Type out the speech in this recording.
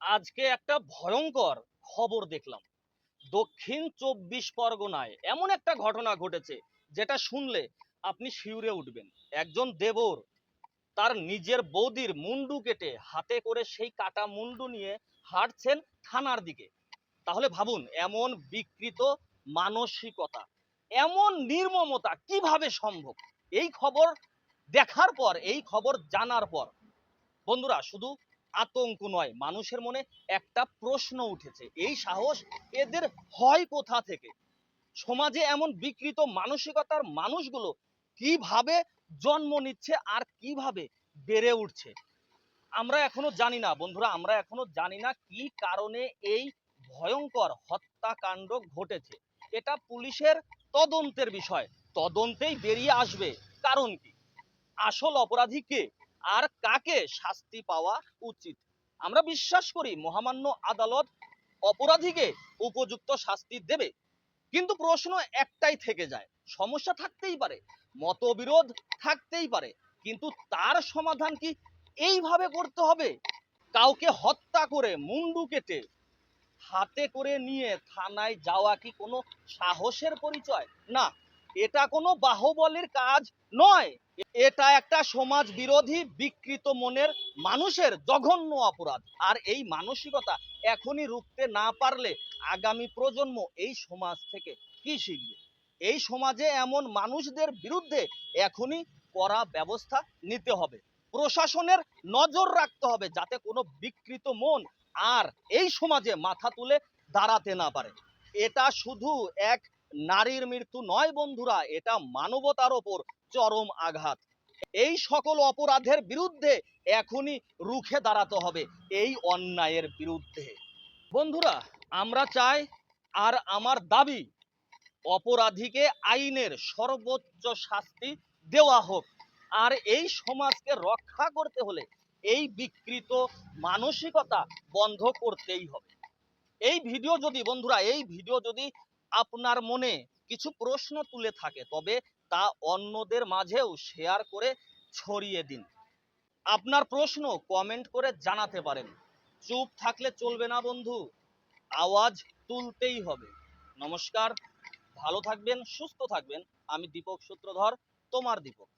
আজকে একটা ভয়ঙ্কর খবর দেখলাম। দক্ষিণ চব্বিশ পরগনায় এমন একটা ঘটনা ঘটেছে, যেটা শুনলে আপনি শিউরে উঠবেন। একজন দেবর তার নিজের বৌদির মুন্ডু কেটে হাতে করে সেই কাটা মুন্ডু নিয়ে হাঁটছেন থানার দিকে। তাহলে ভাবুন, এমন বিকৃত মানসিকতা, এমন নির্মমতা কীভাবে সম্ভব? এই খবর দেখার পর, এই খবর জানার পর, বন্ধুরা, শুধু আতঙ্ক নয়, মানুষের মনে একটা প্রশ্ন উঠেছে, এই সাহস এদের হয় কোথা থেকে? সমাজে এমন বিকৃত মানসিকতার মানুষগুলো কীভাবে জন্ম নিচ্ছে আর কীভাবে বেড়ে উঠছে? আমরা এখনও জানি না, বন্ধুরা, আমরা এখনও জানি না কি কারণে এই ভয়ঙ্কর হত্যাকাণ্ড ঘটেছে। এটা পুলিশের তদন্তের বিষয়, তদন্তেই বেরিয়ে আসবে, কারণ কি? আসল অপরাধী কে? আর কাকে শাস্তি পাওয়া উচিত? আমরা বিশ্বাস করি মহামান্য আদালত অপরাধীকে উপযুক্ত শাস্তি দেবে। কিন্তু প্রশ্ন একটাই থেকে যায়, সমস্যা থাকতেই পারে, মতবিরোধ থাকতেই পারে, কিন্তু তার সমাধান কি এইভাবে করতে হবে? কাউকে হত্যা করে মুন্ডু কেটে হাতে করে নিয়ে থানায় যাওয়া কি কোনো সাহসের পরিচয়? না এটা কোনো বাহুবলের কাজ নয়। এটা একটা সমাজ বিরোধী বিকৃত মনের মানুষের জঘন্য অপরাধ। আর এই মানসিকতা এখনই রুখতে না পারলে আগামী প্রজন্ম এই সমাজ থেকে কি শিখবে? এই সমাজে এমন মানুষদের বিরুদ্ধে এখনই করা ব্যবস্থা নিতে হবে। প্রশাসনের নজর রাখতে হবে যাতে কোনো বিকৃত মন আর এই সমাজে মাথা তুলে দাঁড়াতে না পারে। এটা শুধু এক নারীর মৃত্যু নয় বন্ধুরা, এটা মানবতার ওপর চরম আঘাত। এই সকল অপরাধের বিরুদ্ধে এখনই রুখে দাঁড়াতে হবে এই অন্যায়ের বিরুদ্ধে। বন্ধুরা, আমরা চাই আর আমার দাবি, অপরাধীকে আইনের সর্বোচ্চ শাস্তি দেওয়া হোক। আর এই সমাজকে রক্ষা করতে হলে এই বিকৃত মানসিকতা বন্ধ করতেই হবে। এই ভিডিও যদি, বন্ধুরা, এই ভিডিও যদি আপনার মনে কিছু প্রশ্ন তুলে থাকে, তবে তা অন্যদের মাঝেও শেয়ার করে ছড়িয়ে দিন। আপনার প্রশ্ন কমেন্ট করে জানাতে পারেন। চুপ থাকলে চলবে না বন্ধু, আওয়াজ তুলতেই হবে। নমস্কার, ভালো থাকবেন, সুস্থ থাকবেন। আমি দীপক সূত্রধর, তোমার দীপক।